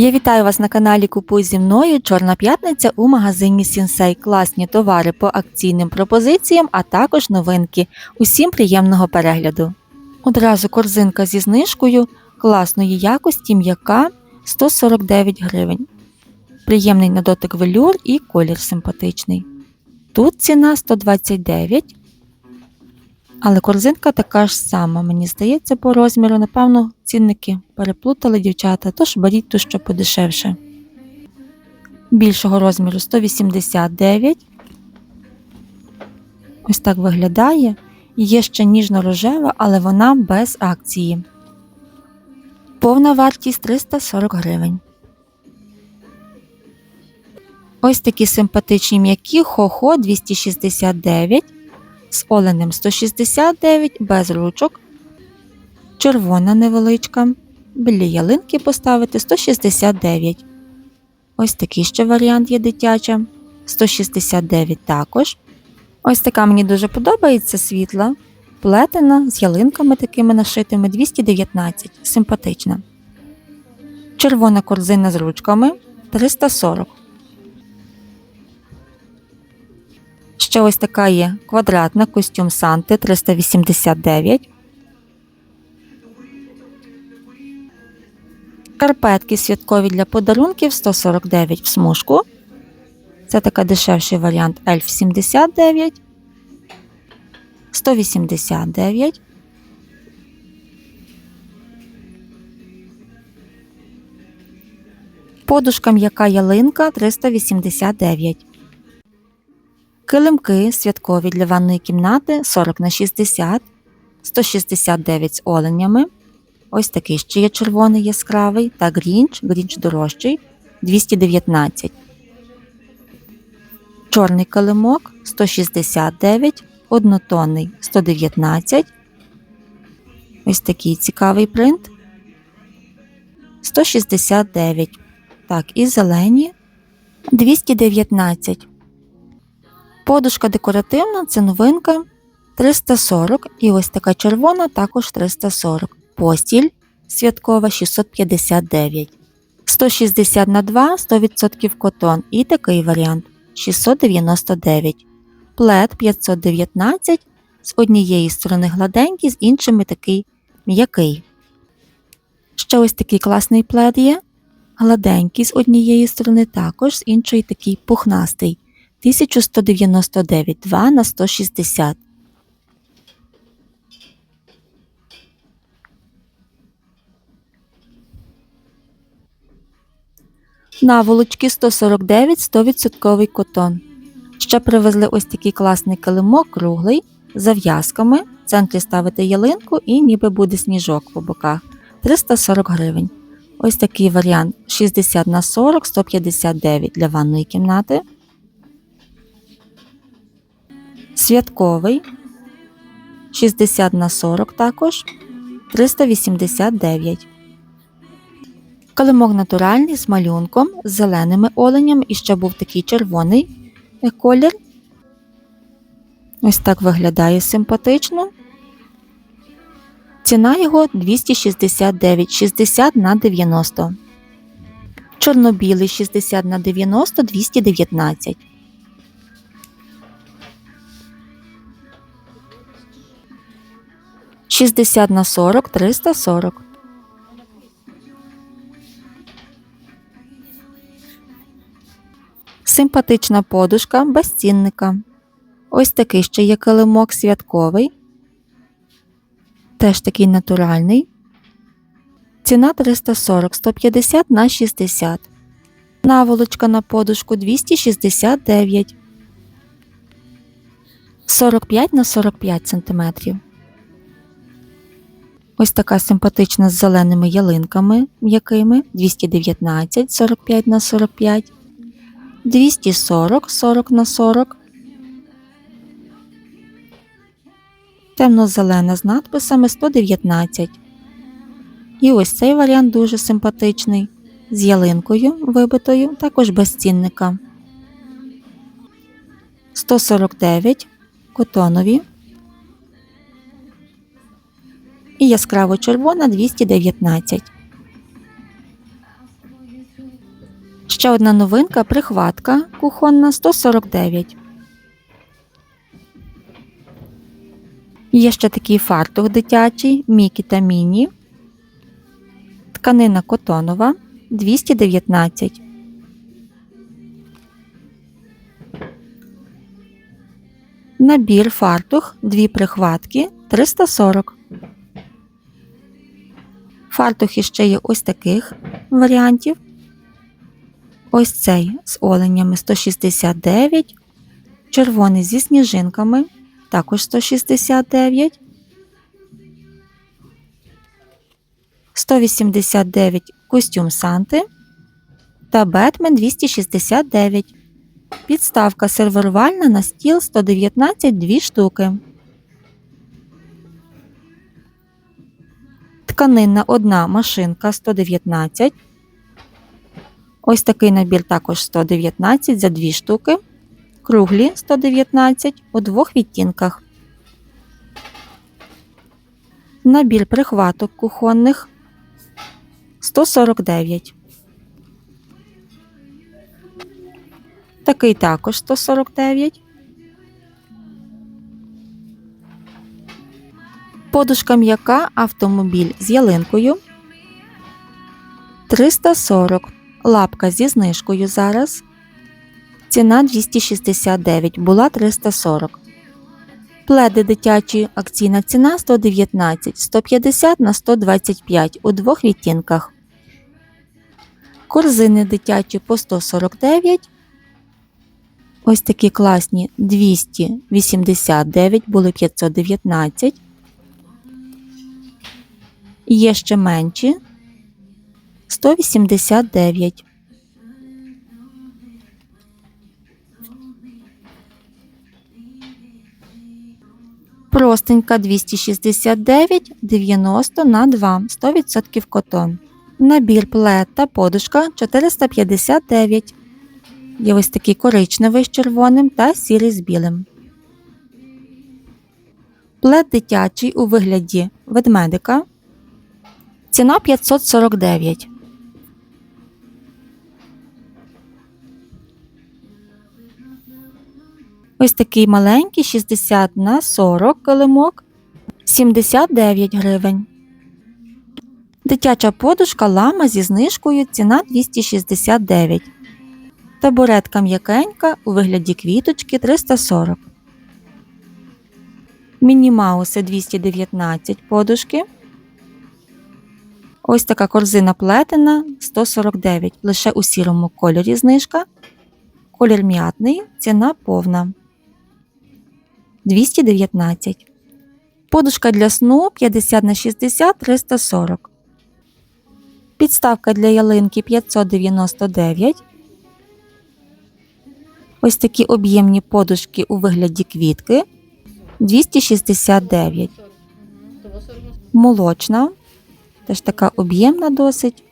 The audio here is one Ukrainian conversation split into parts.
Я вітаю вас на каналі Купуй зі мною. Чорна п'ятниця у магазині Сінсей. Класні товари по акційним пропозиціям, а також новинки. Усім приємного перегляду. Одразу корзинка зі знижкою класної якості м'яка 149 гривень. Приємний на дотик велюр і колір симпатичний. Тут ціна 129. Але корзинка така ж сама, мені здається, по розміру. Напевно, цінники переплутали дівчата, тож беріть ту, що подешевше. Більшого розміру 189. Ось так виглядає. Є ще ніжно-рожева, але вона без акції. Повна вартість 340 гривень. Ось такі симпатичні м'які хо-хо 269 з оленем 169 без ручок. Червона невеличка. Біля ялинки поставити 169. Ось такий ще варіант є дитяча. 169 також. Ось така мені дуже подобається світла. Плетена з ялинками такими нашитими 219. Симпатична. Червона корзина з ручками 340. Ще ось така є квадратна костюм Санти 389. Карпетки святкові для подарунків 149 в смужку. Це така дешевший варіант Ельф 79. 189. Подушка м'яка ялинка 389. Килимки святкові для ванної кімнати 40 на 60, 169 з оленями. Ось такий ще є червоний яскравий та грінч, грінч дорожчий 219. Чорний килимок 169, однотонний 119. Ось такий цікавий принт. 169. Так, і зелені 219. Подушка декоративна це новинка 340 і ось така червона також 340. Постіль святкова 659. 160 на 2 100% котон і такий варіант 699. Плед 519 з однієї сторони гладенький, з іншими такий м'який. Ще ось такий класний плед є. Гладенький з однієї сторони, також з іншої такий пухнастий. 1199 2 на 160. Наволочки 149 100% котон. Ще привезли ось такий класний килимок круглий з зав'язками. В центрі ставити ялинку і ніби буде сніжок по боках. 340 гривень. Ось такий варіант 60 на 40 159 для ванної кімнати. Святковий 60 на 40 також 389. Калимок натуральний з малюнком, з зеленими оленями і ще був такий червоний колір. Ось так виглядає симпатично. Ціна його 269 60 на 90. Чорно-білий 60 на 90 219. Шістдесят на сорок триста сорок. Симпатична подушка без цінника. Ось такий ще є килимок святковий. Теж такий натуральний. Ціна 340 150 на 60. Наволочка на подушку 269. 45 на 45 см. Ось така симпатична з зеленими ялинками м'якими 219 45 на 45. 240 40 на 40. Темно-зелена з надписами 119. І ось цей варіант дуже симпатичний. З ялинкою вибитою, також без цінника. 149 котонові. І яскраво червона 219. Ще одна новинка прихватка кухонна 149. Є ще такий фартух дитячий, Мікі та Міні. Тканина котонова 219. Набір фартух, дві прихватки 340. Фартухи ще є ось таких варіантів. Ось цей з оленями 169, червоний зі сніжинками також 169, 189 костюм Санти та Бетмен 269. Підставка серверувальна на стіл 119 2 штуки. Тканинна одна машинка 119. Ось такий набір також 119 за 2 штуки. Круглі 119 у двох відтінках. Набір прихваток кухонних 149. Такий також 149. Подушка м'яка автомобіль з ялинкою 340. Лапка зі знижкою зараз. Ціна 269, була 340. Пледи дитячі акційна ціна 119, 150 на 125 у двох відтінках. Корзини дитячі по 149. Ось такі класні 289, були 519. Є ще менші 189. Простенька 269 90 на 2 100% котон. Набір плед та подушка 459. Є ось такий коричневий з червоним та сірий з білим. Плед дитячий у вигляді ведмедика. Ціна 549. Ось такий маленький 60 на 40 килимок 79 гривень. Дитяча подушка лама зі знижкою ціна 269. Табуретка м'якенька у вигляді квіточки 340. Мінімауси 219 подушки. Ось така корзина плетена 149. Лише у сірому кольорі знижка. Колір м'ятний, ціна повна. 219. Подушка для сну 50 на 60 340. Підставка для ялинки 599. Ось такі об'ємні подушки у вигляді квітки 269. Молочна. Теж така об'ємна досить.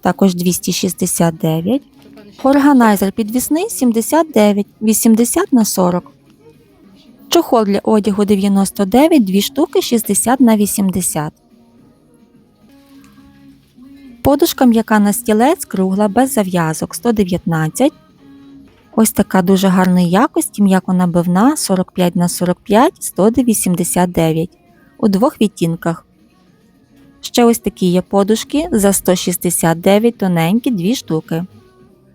Також 269. Органайзер підвісний 79, 80 на 40. Чохол для одягу 99, 2 штуки 60 на 80. Подушка м'яка на стілець кругла без зав'язок 119. Ось така дуже гарної якості м'яко набивна 45 на 45 189 у двох відтінках. Ще ось такі є подушки за 169 тоненькі 2 штуки.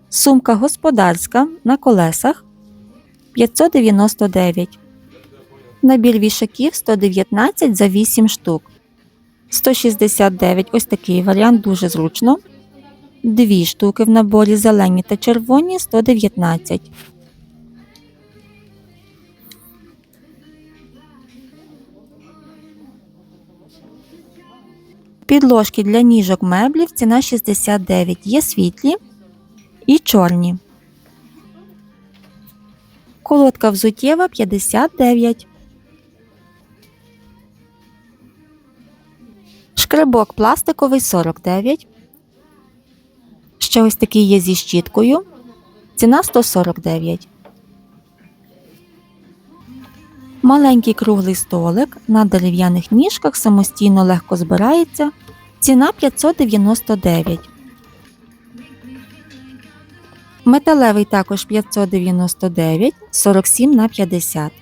Сумка господарська на колесах 599. Набір вішаків 119 за 8 штук. 169 ось такий варіант дуже зручно. Дві штуки в наборі зелені та червоні 119. Підложки для ніжок меблів ціна 69. Є світлі і чорні. Колодка взуттєва 59. Шкребок пластиковий 49. Ще ось такий є зі щіткою. Ціна 149. Маленький круглий столик на дерев'яних ніжках самостійно легко збирається. Ціна 599. Металевий також 599, 47 на 50.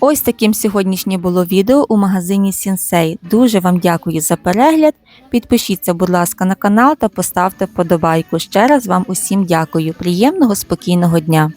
Ось таким сьогоднішнє було відео у магазині Сінсей. Дуже вам дякую за перегляд. Підпишіться, будь ласка, на канал та поставте вподобайку. Ще раз вам усім дякую. Приємного спокійного дня!